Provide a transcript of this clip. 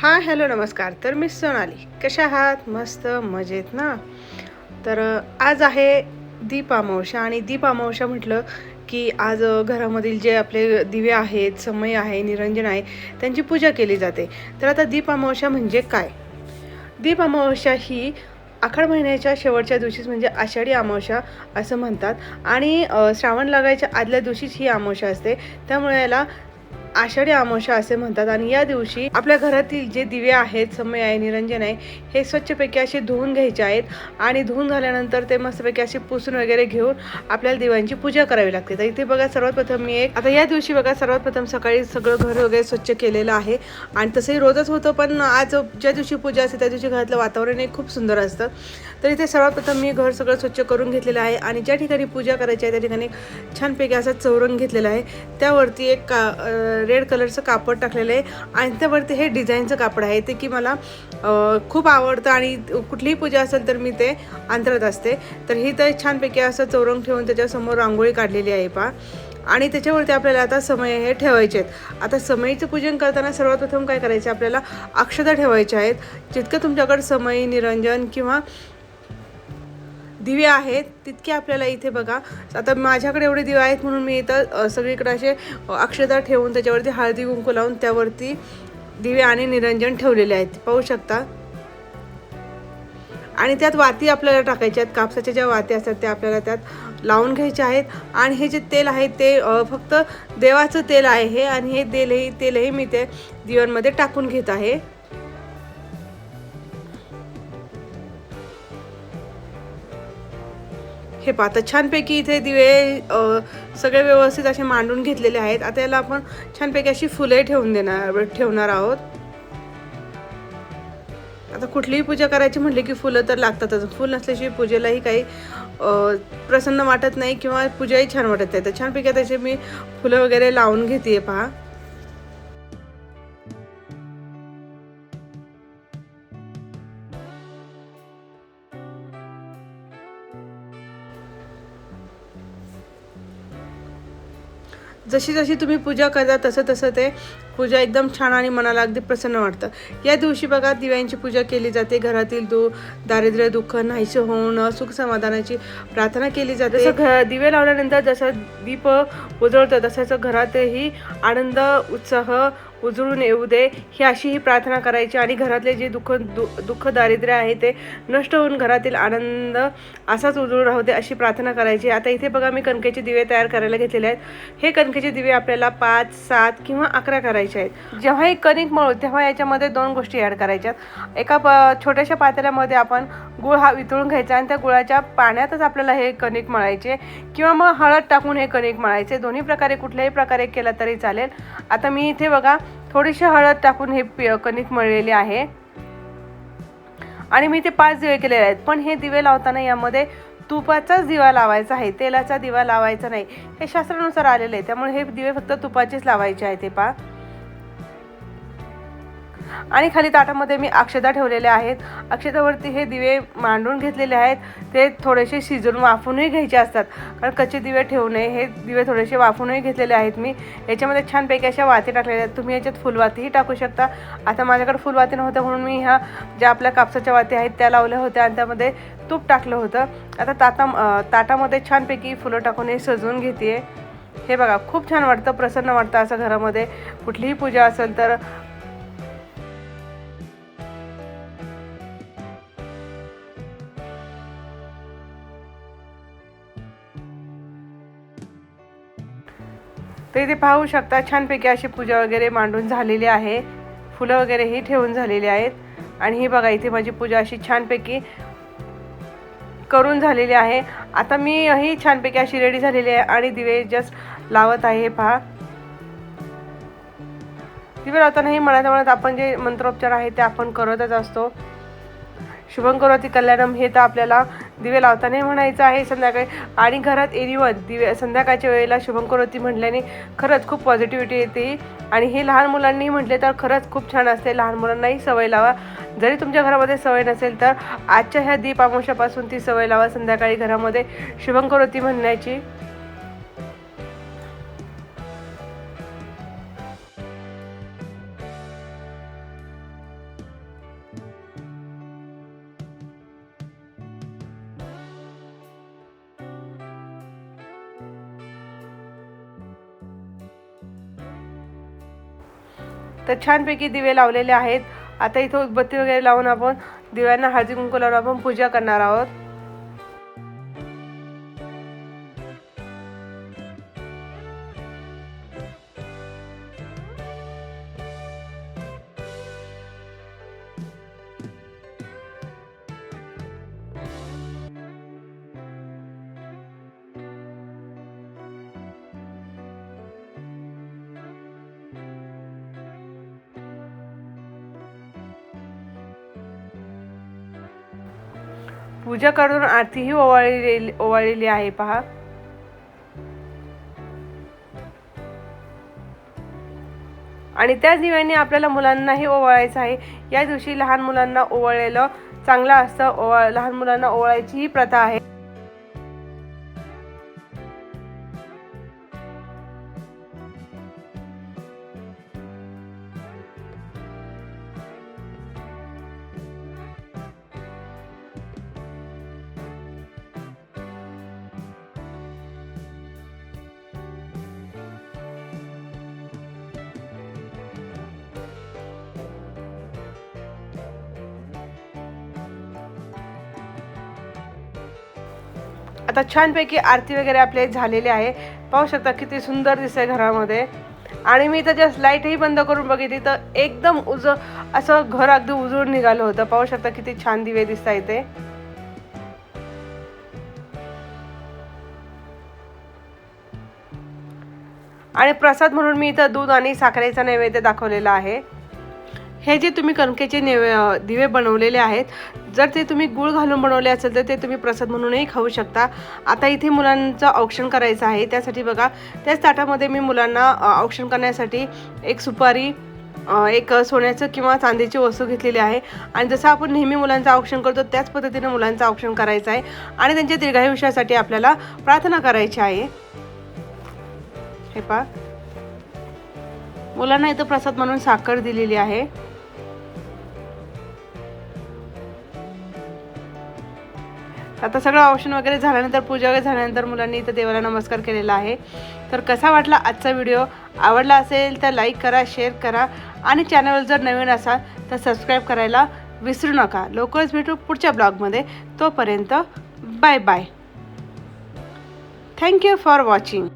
हां हॅलो नमस्कार. तर मी सोनाली. कशा आहात? मस्त मजेत ना? तर आज आहे दीप अमावस्या आणि दीप अमावस्या म्हटलं की आज घरामधील जे आपले दिवे आहेत समय आहे निरंजन आहे त्यांची पूजा केली जाते. तर आता दीप अमावस्या म्हणजे काय? दीप अमावस्या ही आखाड महिन्याच्या शेवटच्या दिवशीच म्हणजे आषाढी अमावस्या असं म्हणतात. आणि श्रावण लागायच्या आदल्या दिवशीच ही अमावस्या असते. त्यामुळे याला आषाढी अमावस्या असे म्हणतात. आणि या दिवशी आपल्या घरातील जे दिवे आहेत समय आहे निरंजन आहे हे स्वच्छपैकी असे धुवून घ्यायचे आहेत. आणि धुवून झाल्यानंतर ते मस्तपैकी असे पुसून वगैरे घेऊन आपल्याला दिव्यांची पूजा करावी लागते. तर इथे बघा सर्वात प्रथम मी एक आता या दिवशी बघा सर्वात प्रथम सकाळी सगळं घर वगैरे स्वच्छ केलेलं आहे. आणि तसंही रोजच होतं पण आज ज्या दिवशी पूजा असते त्या दिवशी घरातलं वातावरण हे खूप सुंदर असतं. तर इथे सर्वात प्रथम मी घर सगळं स्वच्छ करून घेतलेलं आहे. आणि ज्या ठिकाणी पूजा करायची आहे त्या ठिकाणी छानपैकी असा चौरंग घेतलेला आहे. त्यावरती एक का रेड कलरचं कापड टाकलेलं आहे. आणि त्यावरती हे डिझाईनचं कापड आहे. ते की मला खूप आवडतं आणि कुठलीही पूजा असेल तर मी ते अंतरत असते. तर ही तर छानपैकी असं चौरंग ठेवून त्याच्यासमोर रांगोळी काढलेली आहे पा आणि त्याच्यावरती आपल्याला आता समय हे ठेवायचे आहेत. आता समयीचं पूजन करताना सर्वात प्रथम काय करायचं? आपल्याला अक्षता ठेवायच्या आहेत. जितकं तुमच्याकडे समय निरंजन किंवा दिवे आहेत तितके आपल्याला इथे बघा. आता माझ्याकडे एवढे दिवे आहेत म्हणून मी इथं सगळीकडे असे अक्षता ठेवून त्याच्यावरती हळदी कुंकू लावून त्यावरती दिवे आणि निरंजन ठेवलेले आहेत. पाहू शकता? आणि त्यात वाती आपल्याला टाकायच्या आहेत. कापसाच्या ज्या वाती असतात त्या आपल्याला त्यात लावून घ्यायच्या आहेत. आणि हे जे तेल आहे ते फक्त देवाचं तेल आहे हे. आणि हे तेलही तेलही मी ते दिव्यांमध्ये टाकून घेत आहे. हे पाहता छानपैकी इथे दिवे सगळे व्यवस्थित असे मांडून घेतलेले आहेत. आता याला आपण छानपैकी अशी फुले ठेवून देणार ठेवणार आहोत. आता कुठलीही पूजा करायची म्हटली की फुलं तर लागतातच. फुल नसल्याशिवाय पूजेलाही काही प्रसन्न वाटत नाही किंवा पूजाही छान वाटत नाही. तर छानपैकी आता मी फुलं वगैरे लावून घेते पहा. जशी जशी तुम्ही पूजा करता तसं तसं ते पूजा एकदम छान आणि मनाला अगदी प्रसन्न वाटतं. या दिवशी बघा दिव्यांची पूजा केली जाते. घरातील दु दारिद्र्य दुःख नाहीसे होणं सुख समाधानाची प्रार्थना केली जाते. जसं घ दिवे लावल्यानंतर जसं दीप उजळतं तसंच घरातही आनंद उत्साह उजळून येऊ दे ही अशी ही प्रार्थना करायची. आणि घरातले जे दुःख दु दुःख दारिद्र्य आहे ते नष्ट होऊन घरातील आनंद असाच उजळून राहू दे अशी प्रार्थना करायची. आता इथे बघा मी कणकेचे दिवे तयार करायला घेतलेले आहेत. हे कणकेचे दिवे आपल्याला पाच सात किंवा अकरा करायचे आहेत. जेव्हा एक कणिक मळू तेव्हा याच्यामध्ये दोन गोष्टी ॲड करायच्यात एका प छोट्याशा पातेल्यामध्ये आपण गुळ हा वितळून घ्यायचा आणि त्या गुळाच्या पाण्यातच आपल्याला हे कणिक मळायचे किंवा मग हळद टाकून हे कणिक मळायचे. दोन्ही प्रकारे कुठल्याही प्रकारे केलं तरी चालेल. आता मी इथे बघा थोडीशी हळद टाकून हे पि- कणिक मळलेले आहे. आणि मी ते पाच दिवे केलेले आहेत पण हे दिवे लावताना यामध्ये तुपाचाच दिवा लावायचा आहे तेलाचा दिवा लावायचा नाही. हे शास्त्रानुसार आलेलं आहे त्यामुळे हे दिवे फक्त तुपाचेच लावायचे आहे ते पा आणि खाली ताटामध्ये मी अक्षता ठेवलेल्या आहेत. अक्षतावरती हे दिवे मांडून घेतलेले आहेत. ते थोडेसे शिजून वाफूनही घ्यायचे असतात. कारण कच्चे दिवे ठेवू नये हे दिवे थोडेसे वाफूनही घेतलेले आहेत मी. याच्यामध्ये छानपैकी अशा वाती टाकलेल्या आहेत. तुम्ही याच्यात फुलवातीही टाकू शकता. आता माझ्याकडे फुलवाती नव्हत्या म्हणून मी ह्या ज्या आपल्या कापसाच्या वाती आहेत त्या लावल्या होत्या आणि त्यामध्ये तूप टाकलं होतं. आता ताता ताटामध्ये छानपैकी फुलं टाकून हे सजवून घेते हे बघा खूप छान वाटतं प्रसन्न वाटतं असं घरामध्ये. कुठलीही पूजा असेल तर तर इथे पाहू शकता छानपैकी अशी पूजा वगैरे मांडून झालेली आहे. फुलं वगैरेही ठेवून झालेली आहेत. आणि ही बघा इथे माझी पूजा अशी छानपैकी करून झालेली आहे. आता मी ही छानपैकी अशी रेडी झालेली आहे आणि दिवे जस्ट लावत आहे हे पहा. दिवे लावतानाही म्हणत मनात मनात आपण जे मंत्रोपचार आहे ते आपण करतच असतो. शुभम कल्याणम हे तर आपल्याला दिवे लावतानाही म्हणायचं आहे. संध्याकाळी आणि घरात एनिवन दिवे संध्याकाळच्या वेळेला शुभम म्हटल्याने खरंच खूप पॉझिटिव्हिटी येते. आणि हे लहान मुलांनी म्हटले तर खरंच खूप छान असते. लहान मुलांनाही सवय लावा. जरी तुमच्या घरामध्ये सवय नसेल तर आजच्या ह्या दीप आमोशापासून ती सवय लावा. संध्याकाळी घरामध्ये शुभम म्हणण्याची तर छानपैकी दिवे लावलेले आहेत. आता इथं उदबत्ती वगैरे लावून आपण दिव्यांना हळदी कुंकू लावून आपण पूजा करणार आहोत. पूजा करून आरतीही ओवाळलेली ओवाळलेली आहे पहा. आणि त्याच दिव्यांनी आपल्याला मुलांनाही ओवाळायचं आहे. या दिवशी लहान मुलांना ओवाळलेलं चांगलं असतं. ओवाळ लहान मुलांना ओवाळायची ही प्रथा आहे. आता छानपैकी आरती वगैरे आपले झालेली आहे. पाहू शकता किती सुंदर दिसते घरामध्ये. आणि मी तर जस्ट लाईटही बंद करून बघितली तर एकदम उज असं घर अगदी उजळून निघालं होतं. पाहू शकता किती छान दिवे दिसत ते आणि प्रसाद म्हणून मी इथं दूध आणि साखरेचा नैवेद्य दाखवलेला आहे. हे जे तुम्ही कणकेचे नेवे दिवे बनवलेले आहेत जर ते तुम्ही गुळ घालून बनवले असेल तर ते तुम्ही प्रसाद म्हणूनही खाऊ शकता. आता इथे मुलांचं औक्षण करायचं आहे. त्यासाठी बघा त्याच ताटामध्ये मी मुलांना औक्षण करण्यासाठी एक सुपारी एक सोन्याचं किंवा चांदीची वस्तू घेतलेली आहे. आणि जसं आपण नेहमी मुलांचं औक्षण करतो त्याच पद्धतीने मुलांचं औक्षण करायचं आहे. आणि त्यांच्या दीर्घायुष्यासाठी आपल्याला प्रार्थना करायची आहे. हे पहा. मुलांना इथं प्रसाद म्हणून साखर दिलेली आहे. आता सगळं औषण वगैरे झाल्यानंतर पूजा वगैरे झाल्यानंतर मुलांनी इथं देवाला नमस्कार केलेला आहे. तर कसा वाटला आजचा व्हिडिओ? आवडला असेल तर लाईक करा शेअर करा आणि चॅनल जर नवीन असाल तर सबस्क्राईब करायला विसरू नका. लवकरच भेटू पुढच्या ब्लॉगमध्ये तोपर्यंत bye bye thank you for watching